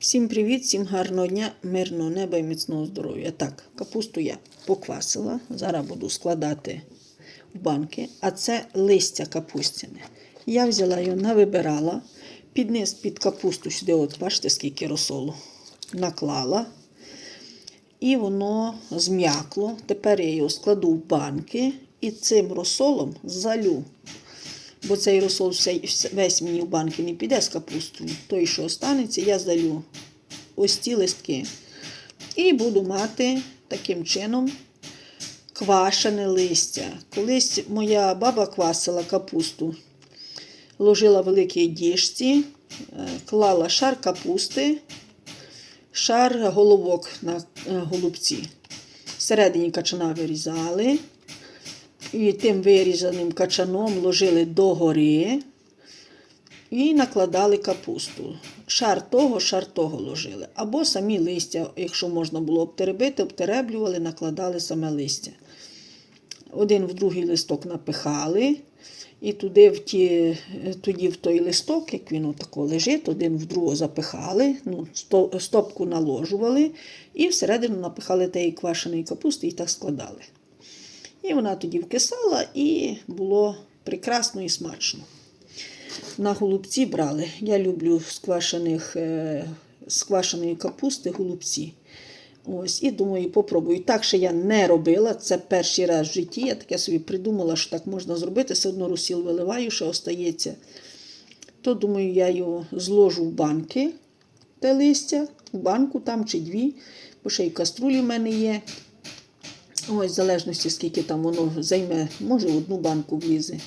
Всім привіт, всім гарного дня, мирного неба і міцного здоров'я. Так, капусту я поквасила. Зараз буду складати в банки. А це листя капустяне. Я взяла його, навибирала. Під низ під капусту сюди, от бачите, скільки розсолу наклала. І воно зм'якло. Тепер я його складу в банки і цим розсолом залю. Бо цей розсол весь мені в банки не піде з капустою. Той, що останеться, я залю ось ці листки. І буду мати таким чином квашене листя. Колись моя баба квасила капусту, ложила в великій діжці, е, клала шар капусти, шар головок на е, голубці. Всередині качана вирізали. І тим вирізаним качаном ложили догори і накладали капусту. Шар того, шар того ложили. Або самі листя, якщо можна було обтеребити, обтереблювали, накладали саме листя. Один в другий листок напихали, і туди в ті, тоді в той листок, як він отако лежить, один в другого запихали, ну, стопку наложували і всередину напихали тієї квашеної капусти і так складали. І вона тоді вкисала, і було прекрасно і смачно. На голубці брали. Я люблю з, квашених, е, з квашеної капусти голубці. Ось, і думаю, попробую. Так ще я не робила. Це перший раз в житті. Я таке собі придумала, що так можна зробити. Все одно розсіл виливаю, що остається. То, думаю, я його зложу в банки, те листя, в банку там чи дві, бо ще й каструлі в мене є. Ось, в залежності, скільки там воно займе, може одну банку влізе.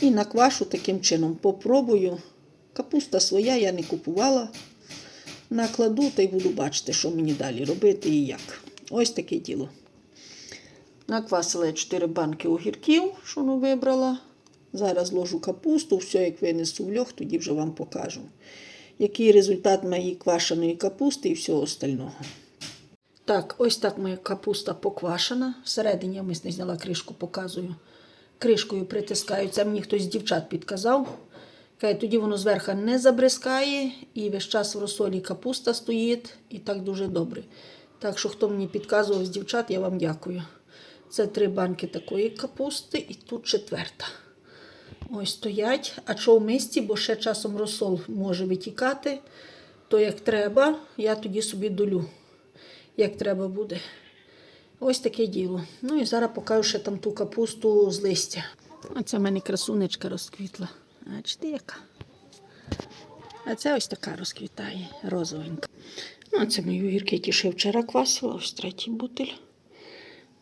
І наквашу таким чином. Попробую. Капуста своя, я не купувала. Накладу та й буду бачити, що мені далі робити і як. Ось таке діло. Наквасила я 4 банки огірків, що ну вибрала. Зараз ложу капусту, все як винесу в льох, тоді вже вам покажу. Який результат моєї квашеної капусти і всього остального. Так, ось так моя капуста поквашена. Всередині я мисне зняла кришку, показую. Кришкою притискаю. Це мені хтось з дівчат підказав. Тоді воно зверху не забризкає, і весь час в розсолі капуста стоїть, і так дуже добре. Так що, хто мені підказував з дівчат, я вам дякую. Це три банки такої капусти, і тут четверта. Ось стоять. А що в мисці, бо ще часом розсол може витікати, то як треба, я тоді собі долю як треба буде. Ось таке діло. Ну і зараз покажу ще там ту капусту з листя. А це в мене красунечка розквітла. Бачите, яка? А це ось така розквітає, розовенька. Ну, це мої огірки, які ще вчора квасила, ось третій бутиль.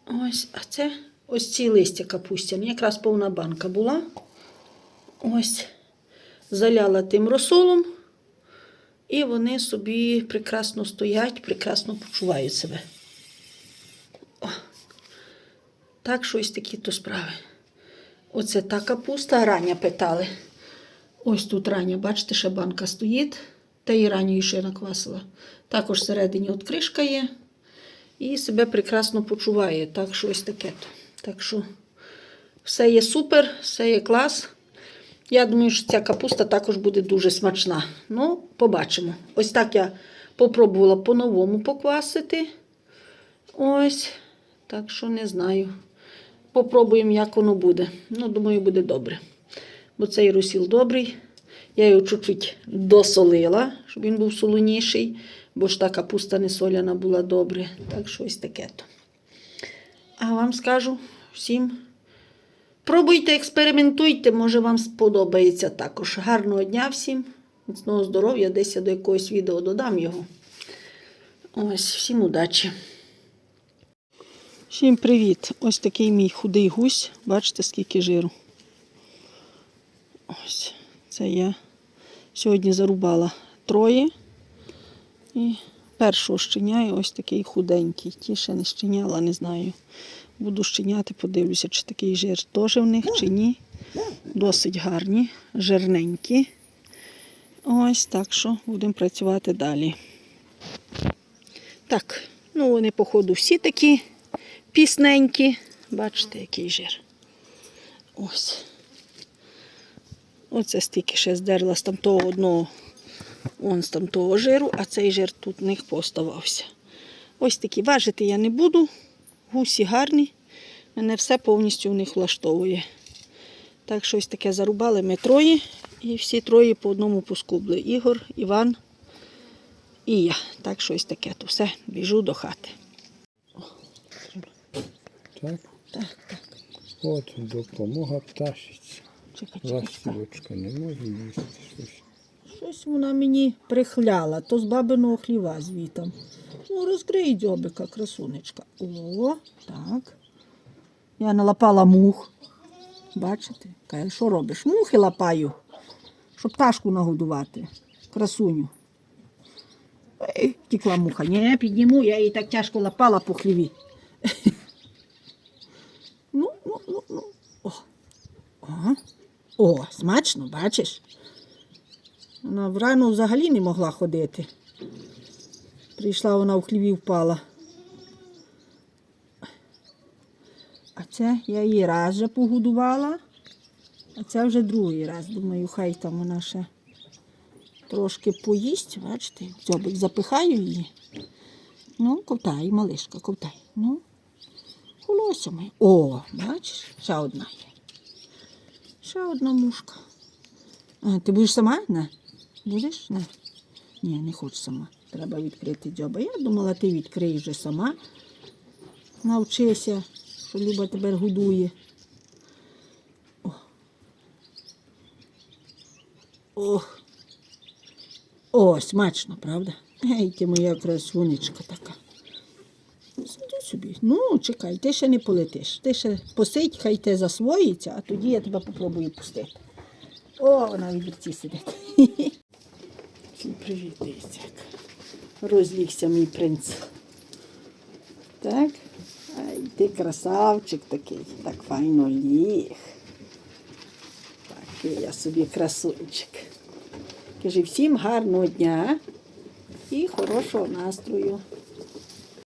Ось, а це ось ці листя капустяні. Якраз повна банка була. Ось. Заляла тим розсолом. І вони собі прекрасно стоять, прекрасно почувають себе. О. Так, що ось такі то справи. Оце та капуста, рання питали. Ось тут рання, бачите, ще банка стоїть. Та і ранньою ще наквасила. Також всередині от кришка є. І себе прекрасно почуває. Так що ось таке. то. Так що все є супер, все є клас. Я думаю, що ця капуста також буде дуже смачна. Ну, побачимо. Ось так я попробувала по-новому поквасити. Ось. Так що не знаю. Попробуємо, як воно буде. Ну, думаю, буде добре. Бо цей розсіл добрий. Я його чуть-чуть досолила, щоб він був солоніший, бо ж та капуста не соляна була добре. Так що ось таке то. А вам скажу всім. Пробуйте, експериментуйте, може вам сподобається також. Гарного дня всім, міцного здоров'я, десь я до якогось відео додам його. Ось, всім удачі. Всім привіт! Ось такий мій худий гусь. Бачите, скільки жиру. Ось, це я сьогодні зарубала троє. І першого щеняю ось такий худенький. Ті ще не щеняла, не знаю. Буду щеняти, подивлюся, чи такий жир теж в них, чи ні. Досить гарні, жирненькі. Ось так що будемо працювати далі. Так, ну вони, походу, всі такі пісненькі. Бачите, який жир. Ось. Оце стільки ще здерла з там того одного Вон з там того жиру, а цей жир тут в них поставався. Ось такі важити я не буду. Гусі гарні. Мене все повністю в них влаштовує. Так що ось таке зарубали ми троє. І всі троє по одному поскубли. Ігор, Іван і я. Так що ось таке. То все, біжу до хати. Так, Так, так. от допомога пташиці. Чекай, чекай. Ластівочка не може їсти щось. Щось вона мені прихляла, то з бабиного хліва звітом. Ну, розкрий дзьобика, красунечка. О, так. Я налапала мух. Бачите? Каже, що робиш? Мухи лапаю, щоб пташку нагодувати. Красуню. Ей, Втікла муха. Ні, підніму, я її так тяжко лапала по хліві. Ну, ну, ну, ну. О. Ага. О, смачно, бачиш? Вона врано взагалі не могла ходити. Прийшла вона в хліві впала. А це я її раз вже погодувала, а це вже другий раз. Думаю, хай там вона ще трошки поїсть, бачите, дзьобик запихаю її. Ну, ковтай, малишка, ковтай. Ну, колося моє. О, бачиш, ще одна є. Ще одна мушка. А, ти будеш сама? Не. Будеш? Не. Ні, не хочу сама. Треба відкрити дзьоба. Я думала, ти відкриєш вже сама. Навчися, що Люба тепер годує. О. Ох. О, смачно, правда? Ей, ти моя красунечка така. Сиди собі. Ну, чекай, ти ще не полетиш. Ти ще посидь, хай те засвоїться, а тоді я тебе попробую пустити. О, вона в віберці сидить. Всім привіт, дивіться, розлігся мій принц. Так. Ай, ти красавчик такий, так файно ліг. Такий я собі красунчик. Кажи всім гарного дня і хорошого настрою.